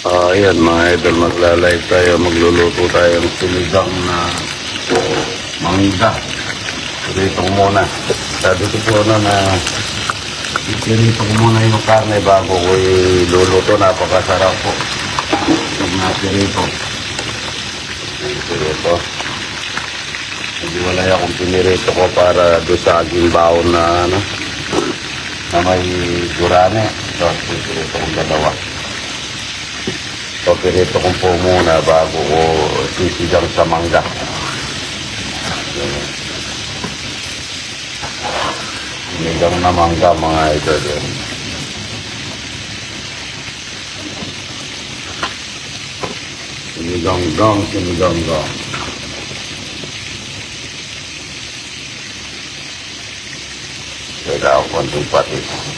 Ah, ayan mga idol, magla-live tayo, magluluto tayo ng sinigang na mangga. Dito muna. Sabi ko po na na Dito ko muna yung karne bago ko iluluto. Napakasarap po. Yung napirito. Napirito. Hindi wala akong pinirito ko para doon sa aking baon na ano na may gurame. Ito, pinirito kong dalawa. So, pinito ko po muna bago ko sisigang sa mangga. Sinigang na mangga mga idol. Yan. Sinigang gang, sinigang gang. Kailangan ko konting patis.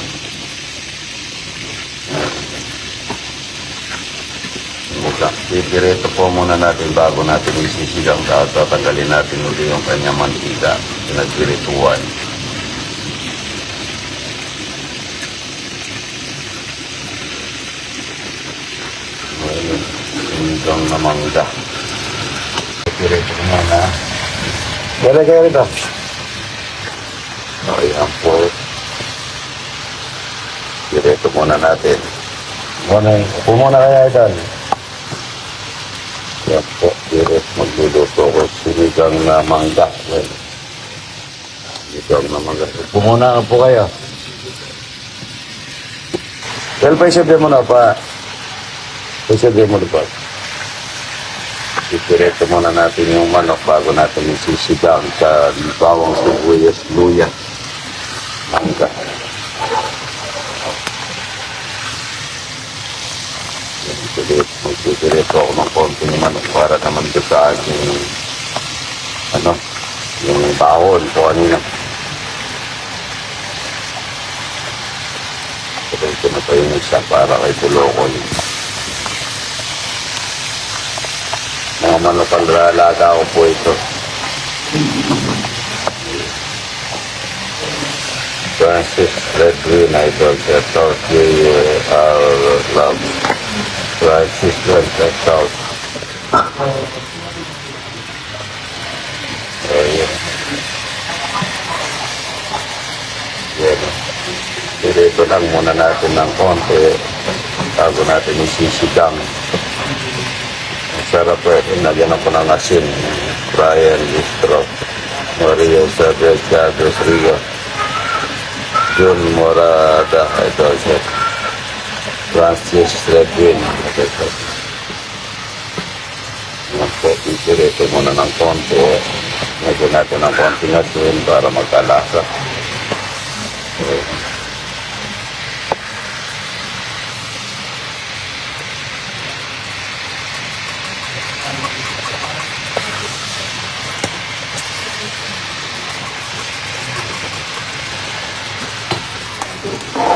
Muka. Pipirito po muna natin bago natin isisigang at tatanggalin natin uli yung kanyang mantika. Pinagpirituan. Ayun. Sinigang na mangga. Pipirito ko muna. Wala kayo rito. Ayan po. Pirito muna natin. Muna, upo muna kaya idol. Yan po, pirit magluluto ko sinigang na mangga. Well, sinigang na mangga. Upo muna po kayo. Well, pa isabi mo na pa. Isabi mo na pa. Ipireto muna natin yung manok bago natin isisigang sa bawang sibuyas, luya, mangga. Magpipilit, magpipilit ako ng konting manok para naman doon sa aking ano, yung bawon po kanina. Ito na pa yung isa para kay Tulokoy. Mga manok ang lalaga ko po ito. Francis Red Green Idol sa Turkey our love. Francis Red Red South. Ayan. Yan. Dito lang muna natin ng konti bago natin isisigang. Ang sarap ito. Nagyan ako ng asin. Brian Listro. Mario Samuel Carlos Rio. Jun Morada. Ito siya. Francis Redwin. Ito siya. Ito muna ng konti. Nagyan natin ng konting asin para magkalasa. Ayan. Ayan.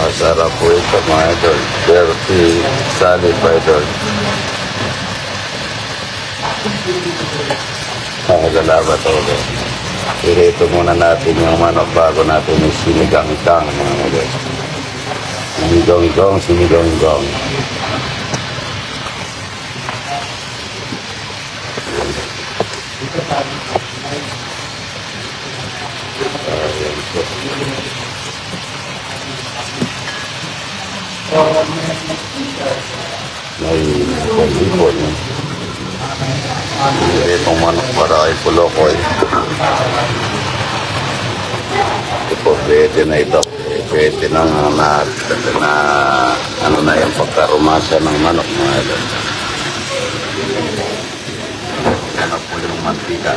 Masarap po ito mga idol. Dirty salad pa idol. Nakagalabat ako. Irito muna natin yung manok bago natin yung sinigang-gang mga idol. Sinigang-gang, sinigang-gang. Ayan po. May palipon. Hindi itong manok para kay Pulokoy. Ito po, pwede na ito. Pwede na na, na ano na yung pagkarumasa ng manok mga ito. Ano po yung mantika.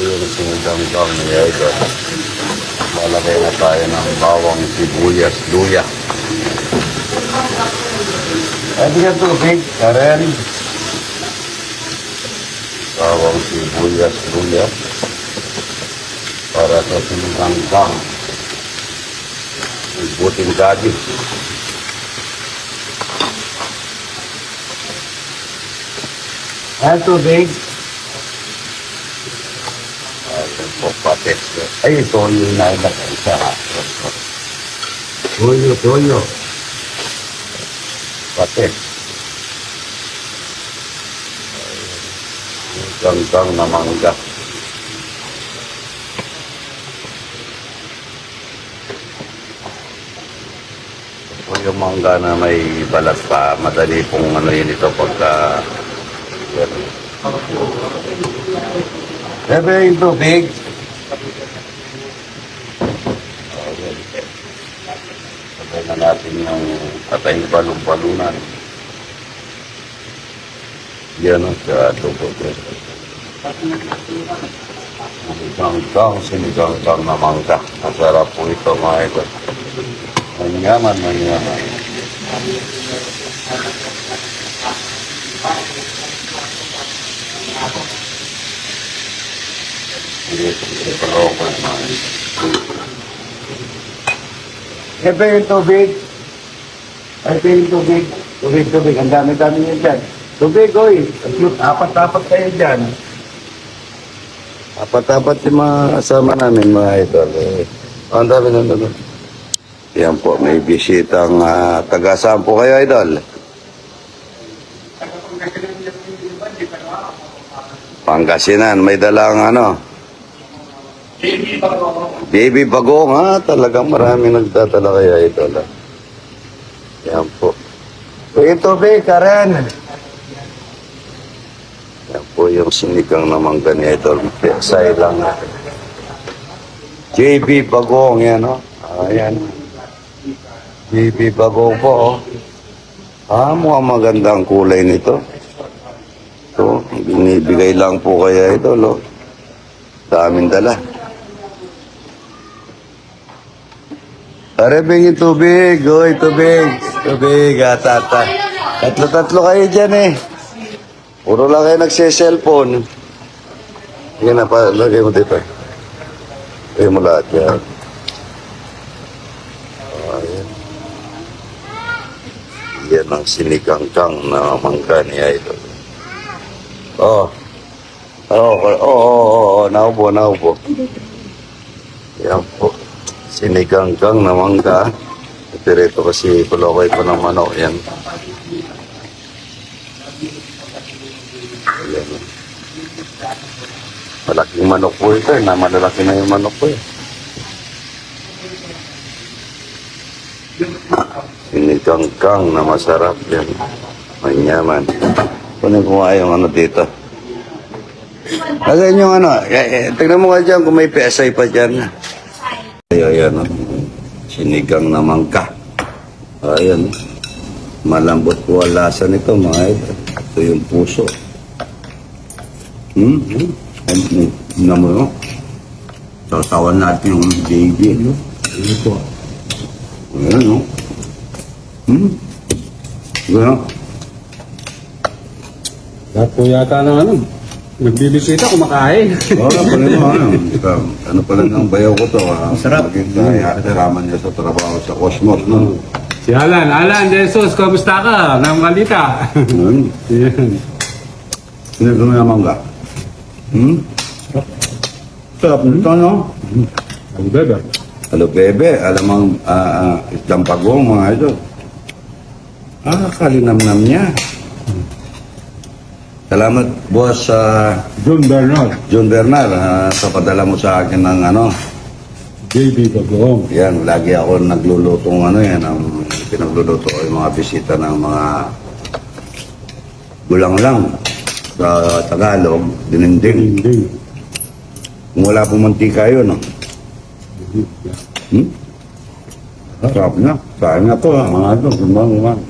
Yung sinigang-gang ni Idol. Malagay na tayo ng bawang sibuyas, luya. Pwede ka tubig, Karen. Bawang sibuyas, luya. Para sa sinigang-gang. Buting gabi. Ang tubig. Pates. Ay, toyo na ilagay sa Toyo, toyo. Pates. Ganggang na mangga. Ito yung mangga na may balat pa. Madali pong ano yun ito pagka... Bebe yung tubig. Sabay na natin yung patay balong-balunan. Yan ang sa tubo. Sinigang-gang, sinigang-gang na mangga. Masarap po ito mga ito. Manyaman, manyaman. Ito yung tubig. Ito yung tubig. Tubig, tubig. Ang dami-dami nyo dyan. Tubig, oy. Apat-apat kayo dyan. Apat-apat yung mga kasama namin, mga idol. Eh, ang dami na naman. Yan po, may bisitang uh, taga-saan po kayo, idol? Pangasinan, may dalang ano? Baby bagong ha, talagang marami nagdadala kaya ito lang. Yan po. Yung tubig, Karen. Yan po yung sinigang na mangga ni Idol. Pesay lang. JB Bagong, yan o. Ayan. JB Bagong po, oh. Ah, mukhang magandang kulay nito. Ito, binibigay lang po kaya ito, lo. Daming dala. Pare, bingin tubig. Uy, tubig. Tubig, ah, tata. Tatlo-tatlo kayo dyan eh. Puro lang kayo nagsiselfone. Sige na, lagay mo dito. Lagay mo lahat yan. Ayan. Yan ang sinikangkang na mangga ni Idol. Oh. Oh, oh, oh, oh, oh, naubo, naubo. Yan po. Siniganggang na mangga. Pero ito kasi kulokay ko ng manok. Yan. Ayan. Malaking manok po ito. eh. Malalaki na yung manok po eh. Siniganggang na masarap yan. Manyaman. Kunin ko nga yung ano dito. Lagyan yung ano. Eh, eh, tignan mo nga dyan kung may PSI pa dyan. Ay, ayan. oh. Sinigang na mangka. Ayan. Malambot po ang lasa nito, mga idol. Ito yung puso. Hmm? Hmm? Ano mo yun? Sasawan natin yung baby. Ano? Ano po? Ayan, no? Hmm? Ayan. Lahat po yata ng ano, nagbibisita, kumakain. Oo, oh, pala mo, ano, ano pala ng bayaw ko to, ah. Masarap. Maging uh, kasama niya sa trabaho sa Cosmos, no? Si Alan, Alan, Jesus, kamusta ka? Nang malita. Hmm? Yan. Sino ko na mangga? Hmm? Sarap nito, no? Ang bebe. Hello, bebe. Alam mo, ah, ah, isang pagong, mga idol. Ah, kalinamnam niya. Salamat, boss, sa John Bernard, John Bernal, ah, sa padala mo sa akin ng ano. JB Bagong. Yan, lagi ako nagluluto ng ano yan, ang pinagluluto ko yung mga bisita ng mga gulang lang sa Tagalog, dininding. Hindi. Kung wala pong mantika yun, no? Hmm? Sarap na. Saan na to, ha, mga ito. Kumbang, kumbang.